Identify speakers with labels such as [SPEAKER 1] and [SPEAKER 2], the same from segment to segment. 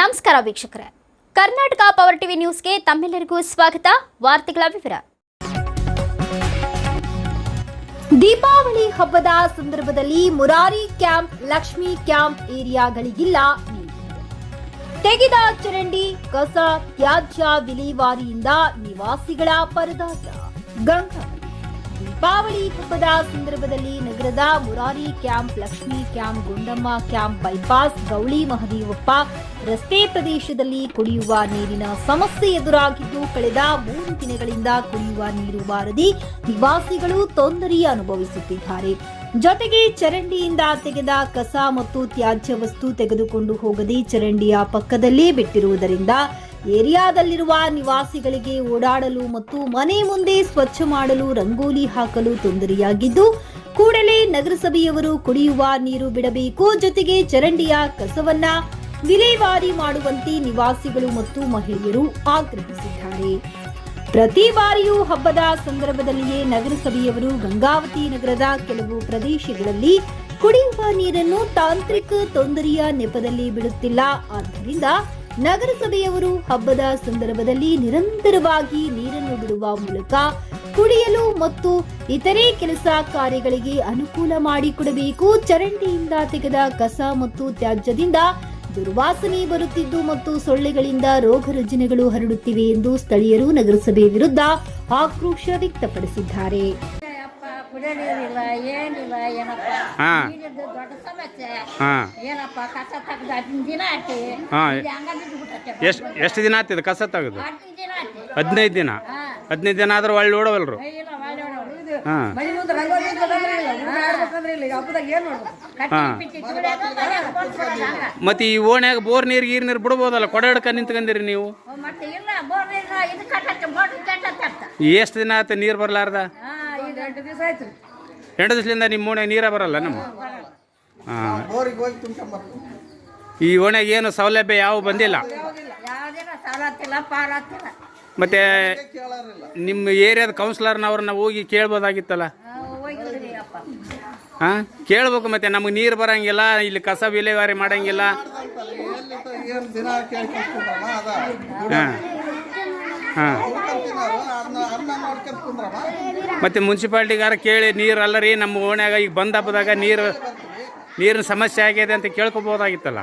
[SPEAKER 1] ನಮಸ್ಕಾರ ವೀಕ್ಷಕರೇ. Karnataka power TV ನ್ಯೂಸ್ಗೆ ತಮ್ಮೆಲ್ಲರಿಗೂ ಸ್ವಾಗತ. ವಾರ್ತೆಗಳ ವಿವರ. ದೀಪಾವಳಿ ಹಬ್ಬದ ಸಂದರ್ಭದಲ್ಲಿ ಮುರಾರಿ ಕ್ಯಾಂಪ್, ಲಕ್ಷ್ಮಿ ಕ್ಯಾಂಪ್ ಏರಿಯಾಗಳಿಗಿಲ್ಲ. ತೆಗೆದ ಚರಂಡಿ, ಕಸ, ತ್ಯಾಜ್ಯ ವಿಲೇವಾರಿಯಿಂದ ನಿವಾಸಿಗಳ ಪರದಾಟ. ಗಂಗಾವಳಿ ದೀಪಾವಳಿ ಹಬ್ಬದ ಸಂದರ್ಭದಲ್ಲಿ ನಗರದ Murari camp, Lakshmi camp, Gundamma camp, bypass, ಗೌಳಿ, ಮಹದೇವಪ್ಪ ರಸ್ತೆ ಪ್ರದೇಶದಲ್ಲಿ ಕುಡಿಯುವ ನೀರಿನ ಸಮಸ್ಯೆ ಎದುರಾಗಿದ್ದು ಕಳೆದ ಮೂರು ದಿನಗಳಿಂದ ಕುಡಿಯುವ ನೀರು ಬಾರದಿ ನಿವಾಸಿಗಳು ತೊಂದರೆ ಅನುಭವಿಸುತ್ತಿದ್ದಾರೆ. ಜೊತೆಗೆ ಚರಂಡಿಯಿಂದ ತೆಗೆದ ಕಸ ಮತ್ತು ತ್ಯಾಜ್ಯ ವಸ್ತು ತೆಗೆದುಕೊಂಡು ಹೋಗದೆ ಚರಂಡಿಯ ಪಕ್ಕದಲ್ಲೇ ಬಿಟ್ಟಿರುವುದರಿಂದ ಏರಿಯಾದಲ್ಲಿರುವ ನಿವಾಸಿಗಳಿಗೆ ಓಡಾಡಲು ಮತ್ತು ಮನೆ ಮುಂದೆ ಸ್ವಚ್ಛ ಮಾಡಲು ರಂಗೋಲಿ ಹಾಕಲು ತೊಂದರೆಯಾಗಿದ್ದು, ಕೂಡಲೇ ನಗರಸಭೆಯವರು ಕುಡಿಯುವ ನೀರು ಬಿಡಬೇಕು, ಜೊತೆಗೆ ಚರಂಡಿಯ ಕಸವನ್ನ ವಿಲೇವಾರಿ ಮಾಡುವಂತೆ ನಿವಾಸಿಗಳು ಮತ್ತು ಮಹಿಳೆಯರು ಆಗ್ರಹಿಸಿದ್ದಾರೆ. ಪ್ರತಿ ಬಾರಿಯೂ ಹಬ್ಬದ ಸಂದರ್ಭದಲ್ಲಿಯೇ ನಗರಸಭೆಯವರು ಗಂಗಾವತಿ ನಗರದ ಕೆಲವು ಪ್ರದೇಶಗಳಲ್ಲಿ ಕುಡಿಯುವ ನೀರನ್ನು ತಾಂತ್ರಿಕ ತೊಂದರೆಯ ನೆಪದಲ್ಲಿ ಬಿಡುತ್ತಿಲ್ಲ. ಆದ್ದರಿಂದ ನಗರಸಭೆಯವರು ಹಬ್ಬದ ಸಂದರ್ಭದಲ್ಲಿ ನಿರಂತರವಾಗಿ ನೀರನ್ನು ಬಿಡುವ ಮೂಲಕ ಕುಡಿಯಲು ಮತ್ತು ಇತರೆ ಕೆಲಸ ಕಾರ್ಯಗಳಿಗೆ ಅನುಕೂಲ ಮಾಡಿಕೊಡಬೇಕು. ಚರಂಡಿಯಿಂದ ತೆಗೆದ ಕಸ ಮತ್ತು ತ್ಯಾಜ್ಯದಿಂದ ದುರ್ವಾಸನೆ ಬರುತ್ತಿದ್ದು ಮತ್ತು ಸೊಳ್ಳೆಗಳಿಂದ ರೋಗ ರುಜಿನಗಳು ಹರಡುತ್ತಿವೆ ಎಂದು ಸ್ಥಳೀಯರು ನಗರಸಭೆ ವಿರುದ್ಧ ಆಕ್ರೋಶ ವ್ಯಕ್ತಪಡಿಸಿದ್ದಾರೆ.
[SPEAKER 2] ಏನಿಲ್ಲ ಏನಪ್ಪ?
[SPEAKER 3] ಹಾ.
[SPEAKER 2] ನೀರಿದ್ದು ದೊಡ್ಡ ಸಮಸ್ಯೆ.
[SPEAKER 3] ಹಾ.
[SPEAKER 2] ಏನಪ್ಪ ಕಸ ತೆಗ್ದು ಹದಿನೈದು ದಿನ ಆಯ್ತು.
[SPEAKER 3] ಹಾ.
[SPEAKER 2] ಹಂಗ
[SPEAKER 3] ಎಷ್ಟು ಎಷ್ಟು ದಿನ ಆತಿದ ಕಸ ತೆಗೆದು?
[SPEAKER 2] ಹದಿನೈದು ದಿನ ಆಯ್ತು.
[SPEAKER 3] ಹದಿನೈದು ದಿನ?
[SPEAKER 2] ಆದ್ರೂ
[SPEAKER 3] ಹದಿನೈದು ದಿನ ಆದ್ರೆ ಒಳ್ಳೆ ಓಡವಲ್ರು?
[SPEAKER 2] ಮತ್ತೆ ಇಲ್ಲ ಇದು
[SPEAKER 3] ಹಾಂ.
[SPEAKER 4] ಮನೆ ಮುಂದೆ ರಂಗೋಲಿ ಇರ್ತದಂದ್ರೆ ಇಲ್ಲ ಊಟ ಆಡ್ಬೇಕಂದ್ರೆ ಇಲ್ಲ. ಈಗ ಹಬ್ಬದಾಗ ಏನ್ ಮಾಡ್ಬೇಕು?
[SPEAKER 2] ಕಟ್ಟಿ ಬಿಚ್ಚಿ ಕುಡಿಯೋದು ಮನ್ಯಾಗ ಕೊಟ್ಬಿಡೋದು ಹಂಗ.
[SPEAKER 3] ಮತ್ತು ಈ ಓಣ್ಯಾಗ ಬೋರ್ ನೀರು ಗೀರ್ ನೀರು ಬಿಡ್ಬೋದಲ್ಲ? ಕೊಡ ಹಿಡ್ಕೊಂಡು ನಿಂತ್ಕೊಂಡಿರಿ ನೀವು.
[SPEAKER 2] ಮತ್ತೆ ಇಲ್ಲ ಬೋರ್ ನೀರು ಇದು ಕಟ್ಟತ್ತೆ ಬೋರ್ ಕಟ್ಟತ್ತೆ ಅಂತ.
[SPEAKER 3] ಎಷ್ಟು ದಿನ ಆಯ್ತು ನೀರು ಬರಲಾರ್ದ?
[SPEAKER 2] ಹಾ.
[SPEAKER 4] ಎಂಟು
[SPEAKER 3] ದಿವಸದಿಂದ ನಿಮ್ಮ ಓಣೆ ನೀರೇ ಬರಲ್ಲ ನಮ್ಮ ಹಾಂ
[SPEAKER 4] ಬೋರಿಗೆ ಹೋಗಿ ತುಂಬ್ಕೊಂಬರ್ತು
[SPEAKER 3] ಈ ಓಣೆಗೆ ಏನು ಸೌಲಭ್ಯ ಯಾವ ಬಂದಿಲ್ಲ? ಮತ್ತೆ ನಿಮ್ಮ ಏರಿಯಾದ ಕೌನ್ಸಿಲರ್ನವ್ರನ್ನ ಹೋಗಿ ಕೇಳ್ಬೋದಾಗಿತ್ತಲ್ಲ? ಹಾಂ ಕೇಳ್ಬೇಕು ಮತ್ತೆ ನಮಗೆ ನೀರು ಬರಂಗಿಲ್ಲ ಇಲ್ಲಿ ಕಸ ವಿಲೇವಾರಿ ಮಾಡಂಗಿಲ್ಲ. ಹಾಂ. ಹಾಂ. ಮತ್ತು ಮುನ್ಸಿಪಾಲ್ಟಿಗಾರ ಕೇಳಿ, ನೀರು ಅಲ್ಲ ರೀ, ನಮ್ಮ ಓಣ್ಯಾಗ ಈಗ ಬಂದ ಹಬ್ಬದಾಗ ನೀರು, ನೀರಿನ ಸಮಸ್ಯೆ ಆಗಿದೆ ಅಂತ ಕೇಳ್ಕೊಬೋದಾಗಿತ್ತಲ್ಲ?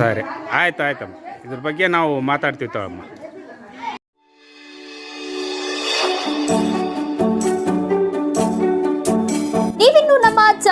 [SPEAKER 3] ಸರಿ. ಆಯ್ತು, ಆಯ್ತಮ್ಮ. ಇದ್ರ ಬಗ್ಗೆ ನಾವು ಮಾತಾಡ್ತೀವಿ ತಗೊಮ್ಮ